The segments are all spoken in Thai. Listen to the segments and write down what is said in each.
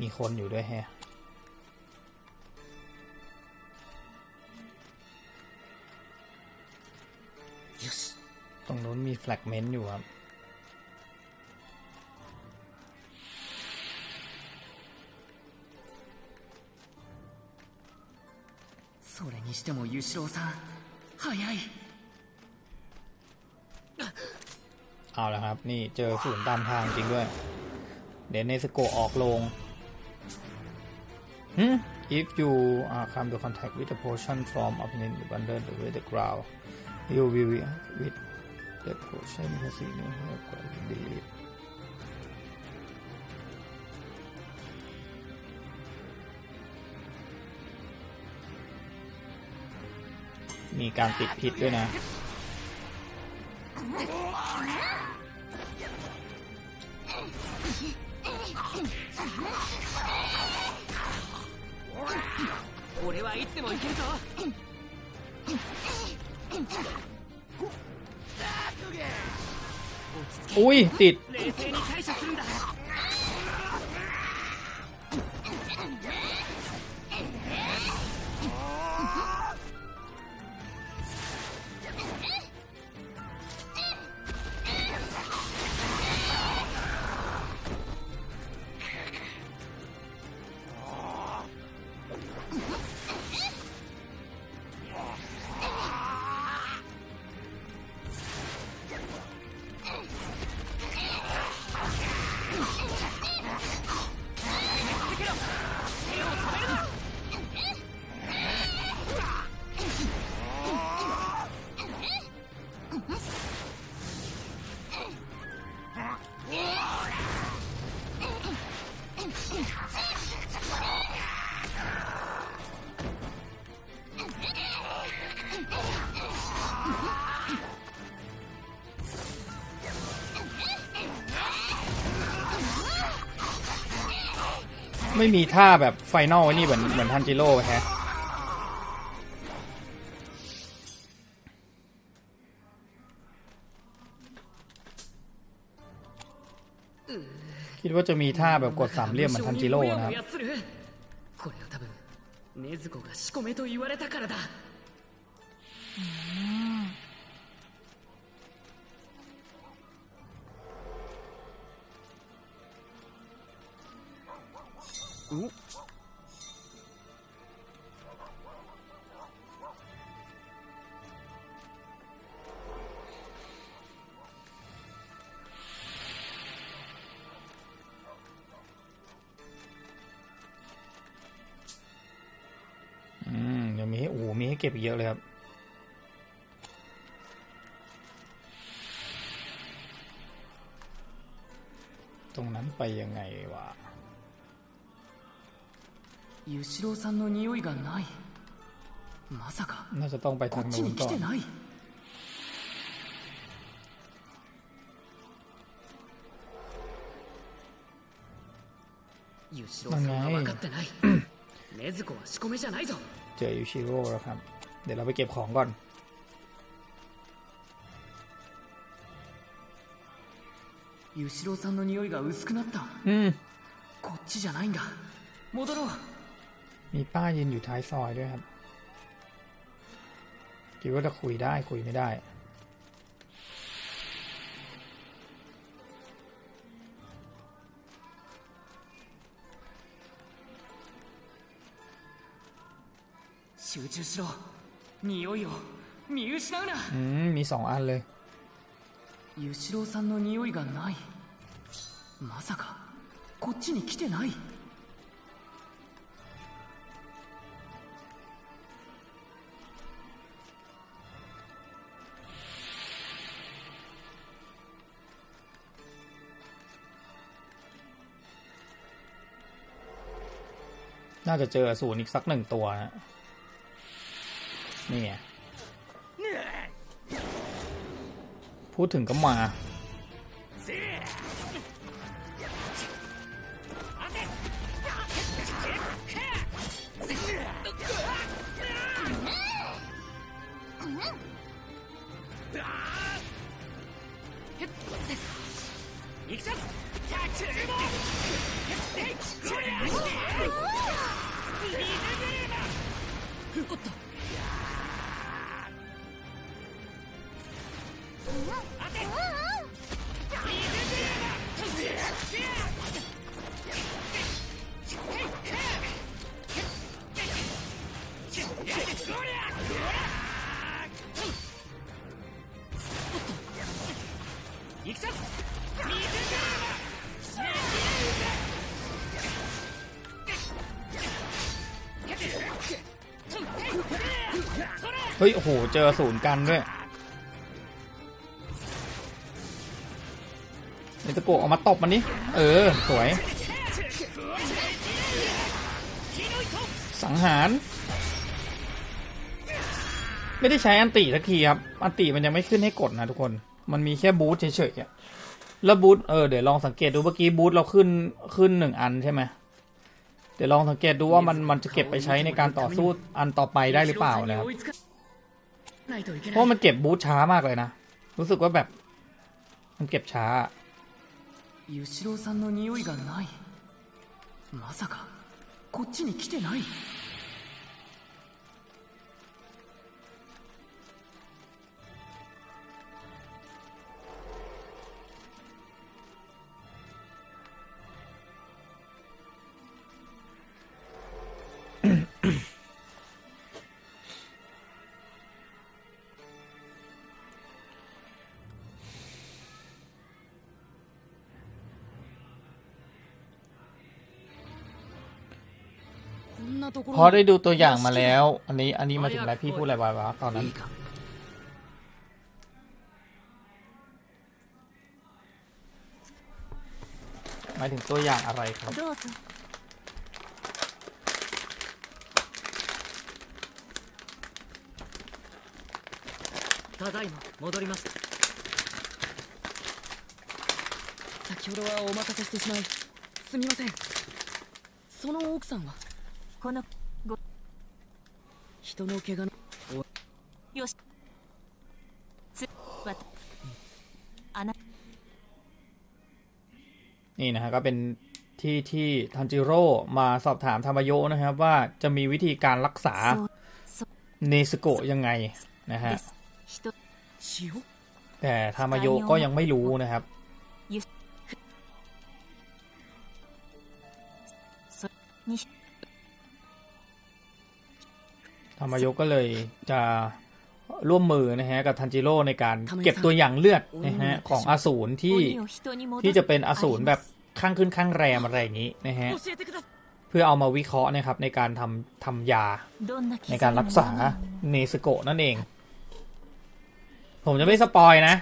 มีคนอยู่ด้วยแฮะ よし ตรงนู้นมีแฟลกเมนต์อยู่ครับ それにしてもユシロウさん早い เอาละครับ นี่เจอศูนย์ตามทางจริงด้วย เดี๋ยวเนสโกะออกลง หืม if you uh, come to contact with a portion from opponent under the with the ground you will with the portion has been delete มีการติดผิดด้วยนะ 俺はいつでも行けるぞ อุ้ย ติด 冷静に対処するんだ ไม่มีท่าแบบไฟนอลไว้นี่เหมือนเหมือนทันจิโร่แฮะ คิดว่าจะมีท่าแบบกดสามเหลี่ยมเหมือนทันจิโร่นะครับ むやむやするこれは多分禰豆子が仕込めと言われたからだ อืมเดี๋ยวมีให้โอ้มีให้เก็บเยอะเลยครับตรงนั้นไปยังไงวะ ユシロウさんの匂いがないまさか น่าจะต้องไป こ ทาง っち นู้น に ก่ 来 อน てないユシロウさんは分かってない禰豆子は仕込めじゃないぞ เจอยูชิโร่แล้วครับ เดี๋ยวเราไปเก็บของก่อน ユシロウさんの匂いが薄くなった อืม こっちじゃないんだ戻ろう มีป้ายืนอยู่ท้ายซอยด้วยครับ คิดว่าจะคุยได้คุยไม่ได้ 集中しろ匂いを見失うな อืม มีสองอันเลย ユシロウさんの匂いがないまさかこっちに来てない น่าจะเจออสูรอีกสักหนึ่งตัวนะนี่ไงพูดถึงก็มา เฮ้ย โอ้โห เจอศูนย์กันด้วยเนตโกออกมาตบมันนี่เออ สวย สังหาร ไม่ได้ใช้อันติสักทีครับ อันติมันยังไม่ขึ้นให้กดนะทุกคน มันมีแค่บูทเฉยๆอะแล้วบูทเออ เดี๋ยวลองสังเกตดูเมื่อกี้บูทเราขึ้นขึ้นหนึ่งอันใช่ไหมเดี๋ยวลองสังเกตดูว่ามันมันจะเก็บไปใช้ในการต่อสู้อันต่อไปได้หรือเปล่านะครับ เพ ない ราะมันเก็บบูทช้ามากเลยนะ รู้สึกว่าแบบ มันเก็บช้า ユシロウさんの匂いがないまさかこっちに来てない เพราะ ろ ได้ดูตัวอย่างมาแล้ว อันนี้ อันนี้มาถึงอะไรพี่พูดอะไรไว้วะตอนนั้น いいか หมายถึงตัวอย่างอะไรครับ どうぞただいま戻りました先ほどはお待たせしてしまいすみませんその奥さんは このご人の怪我のよしつわたあな นี่นะฮะก็เป็นที่ที่ทันจิโร่มาสอบถามธรรมโยะนะครับ ว่าจะมีวิธีการรักษา そうそう เนสโกะยังไงนะฮะ です人塩 แต่ธรรมโยะก็ยังไม่รู้นะครับ ゆそに ธรรมยกก็เลยจะร่วมมือนะฮะกับทันจิโร่ในการเก็บตัวอย่างเลือดนะฮะของอสูรที่ที่จะเป็นอสูรแบบข้างขึ้นข้างแรมอะไรอย่างนี้นะฮะเพื่อเอามาวิเคราะห์นะครับในการทำทำยาในการรักษาเนสโกะนั่นเอง ผมจะไม่สปอยนะ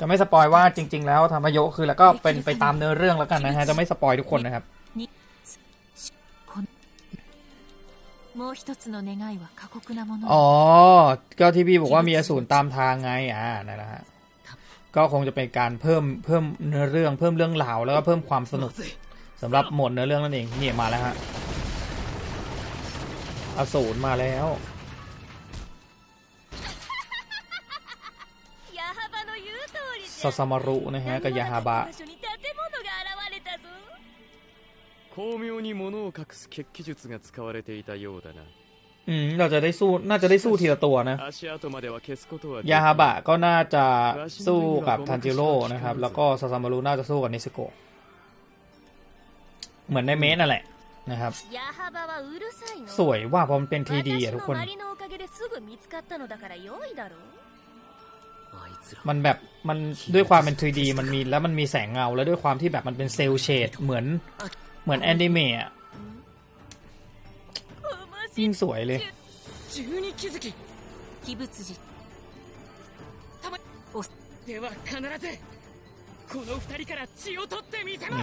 จะไม่สปอยว่าจริง ๆ แล้วธรรมโยคือแล้วก็เป็นไปตามเนื้อเรื่องแล้วกันนะฮะจะไม่สปอยทุกคนนะครับ อ๋อ ก็ที่พี่บอกว่ามีอสูรตามทางไง อ่านั่นแหละฮะ ก็คงจะเป็นการเพิ่มเพิ่มเนื้อเรื่องเพิ่มเรื่องราวแล้วก็เพิ่มความสนุกสำหรับหมดเนื้อเรื่องนั่นเองนี่มาแล้วฮะ อสูรมาแล้วซาสามารุนะฮะกับยาฮาบะ 巧妙に物を隠す血気術が使われていたようだな อืม เราจะได้สู้ น่าจะได้สู้ทีละตัวนะ 足跡までは消すことはでき ยาฮาบะก็น่าจะสู้กับทันจิโร่นะครับ แล้วก็ซาซามารุน่าจะสู้กับนิสโกะเหมือนในเมสนั่นแหละนะครับ ヤハバはうるさいの สวยว่าเพราะมันเป็นทีดีอ่ะทุกคน 私のマリのおかげですぐ見つかったのだから良いだろうあいつら มันแบบมันด้วยความเป็น 3D มันมีแล้วมันมีแสงเงา แล้วด้วยความที่แบบมันเป็นเซลล์เชดเหมือน เหมือนแอนิเมะยิ่งสวยเลยเนี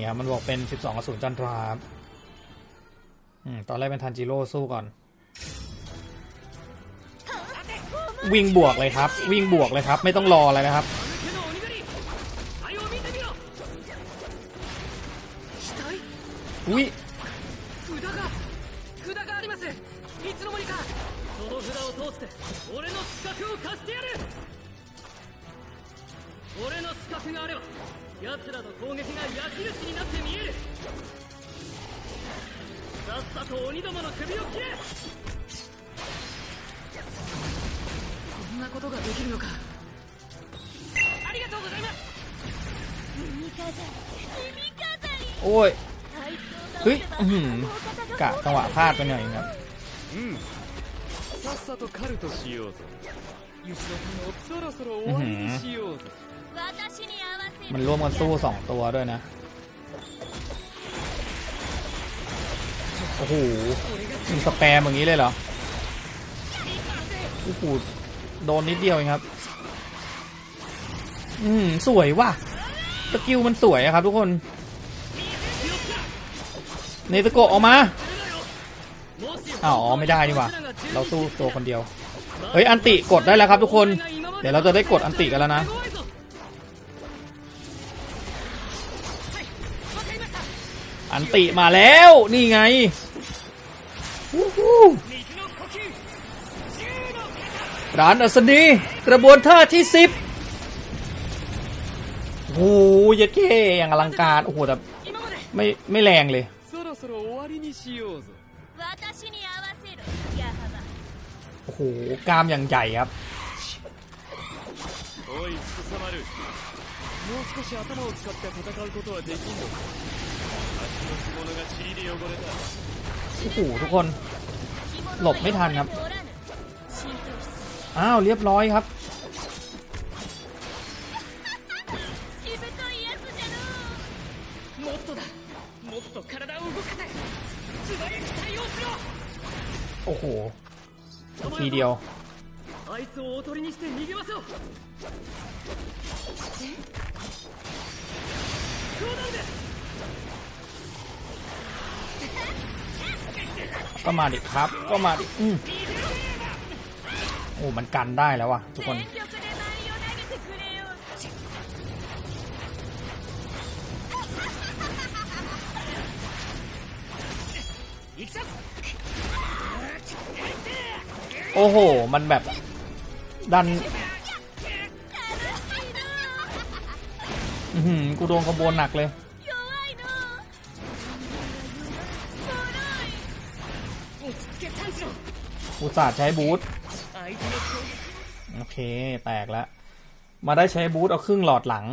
่ยมันบอกเป็น 12อสูรจันทราครัตอนแรกเป็นทันจิโร่สู้ก่อน วิ่งบวกเลยครับ วิ่งบวกเลยครับ ไม่ต้องรออะไรนะครับ うい。札が札があります。いつの間にか。その札を通して俺の資格を貸してやる。俺の資格があれば奴らの攻撃が矢印になって見える。さっさと鬼どもの首を切れ。そんなことができるのか。ありがとうございます。耳飾り。耳飾り。おい。 เฮ้ยกะจังหวะพลาดไปหน่อยครับมันร่วมกันสู้สองตัวด้วยนะ โอ้โหมีสแปร์แบบนี้เลยเหรอ โอ้โห โดนนิดเดียวเองครับ อืม สวยว่ะ สกิลมันสวยครับทุกคน เนสโกออกมาอ้าวอ๋อไม่ได้นี่หว่าเราสู้ตัวคนเดียวเฮ้ยอันติกดได้แล้วครับทุกคน เดี๋ยวเราจะได้กดอันติกันแล้วนะอันติมาแล้วนี่ไงร้านอัศนีกระบวนท่าที่สิบโอ้ยเก้อย่างอลังการโอ้โหแต่ไม่ไม่แรงเลย ろそろ終わりにしようぜ私に合わせろ矢幅 โอ้โห กล้ามอย่างใหญ่ครับ おいすさまるもう少し頭を使って戦うことはできんのか足の着物が塵で汚れた โอ้โห ทุกคน หลบไม่ทันครับ おらぬ浸透し อ้าว เรียบร้อยครับ เดียวก็มาดิครับ ก็มาดิอืมโอ้มันกันได้แล้วว่ะทุกคน โอ้โห มันแบบ ดันกูโดนขบวนหนักเลย อุตส่าห์ใช้บูทโอเค แตกแล้ว มาได้ใช้บูทเอาครึ่งหลอดหลัง